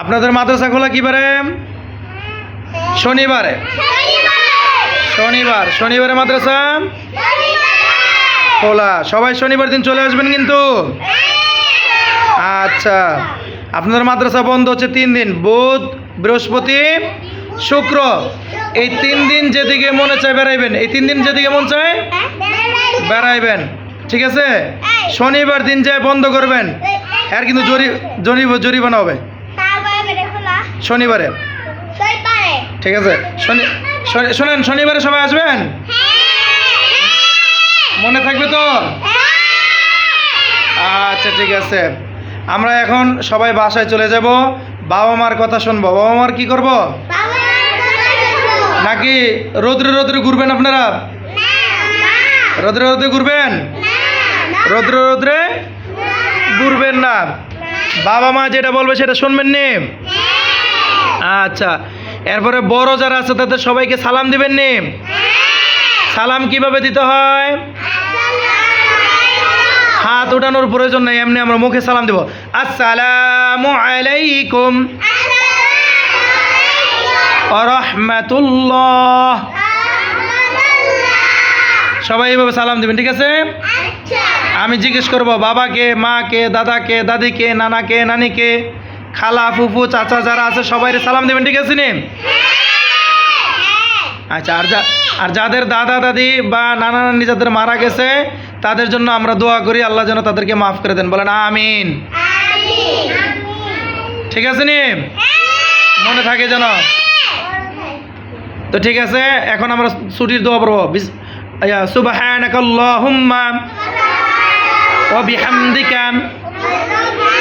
আপনাদের মাদ্রাসা খোলা কি বারে শনিবারে। শনিবার। শনিবারে মাদ্রাসা? খোলা। সবাই শনিবার দিন চলে আসবেন কিন্তু? আচ্ছা। আপনাদের মাদ্রাসা বন্ধ হচ্ছে তিন দিন বুধ বৃহস্পতি শুক্র। এই তিন দিন যেদিকে মনে চায় বেড়াইবেন। এই তিন দিন যেদিকে মন চায় বেড়াইবেন। ঠিক আছে? শনিবার দিন যায় বন্ধ করবেন। আর কিন্তু জরি জরি জরিমানা হবে। শনিবারে। ঠিক আছে? শনি শনি- শোনেন শনিবারে সবাই আসবেন? মনে থাকবে তো? আচ্ছা ঠিক আছে। আমরা এখন সবাই বাসায় চলে যাব। বাবা মার কথা শুনব। বাবা মার কি করব? নাকি রোদ্রে রোদ্রে ঘুরবেন আপনারা? রোদ্রে রোদ্রে ঘুরবেন? রোদ্রে রোদ্রে ঘুরবেন না। বাবা মা যেটা বলবে সেটা শুনবেন নি? আচ্ছা এরপরে বড় যারা আছে তাদের সবাইকে সালাম দিবেন নি? সালাম কীভাবে দিতে হয়? হাত উঠানোর প্রয়োজন নাই এমনি আমরা মুখে সালাম দেব। আসসালামু আলাইকুম। রহমাতুল্লাহ সবাই এইভাবে সালাম দিবেন ঠিক আছে? আমি জিজ্ঞেস করব বাবাকে মাকে দাদাকে দাদিকে নানাকে নানিকে? খালা, ফুফু, চাচা যারা আছে সবাই সালাম দেবেন, ঠিক আছে আচ্ছা আর যা, আর যাদের দাদা, দাদি বা নানা, নানি যাদের মারা গেছে, তাদের জন্য আমরা দোয়া করি, আল্লাহ যেন তাদেরকে মাফ করে দেন। বলেন, আমিন। ঠিক আছে নি? মনে থাকে যেন। তো ঠিক আছে, এখন আমরা ছুটির দোয়া পড়ব। বিস-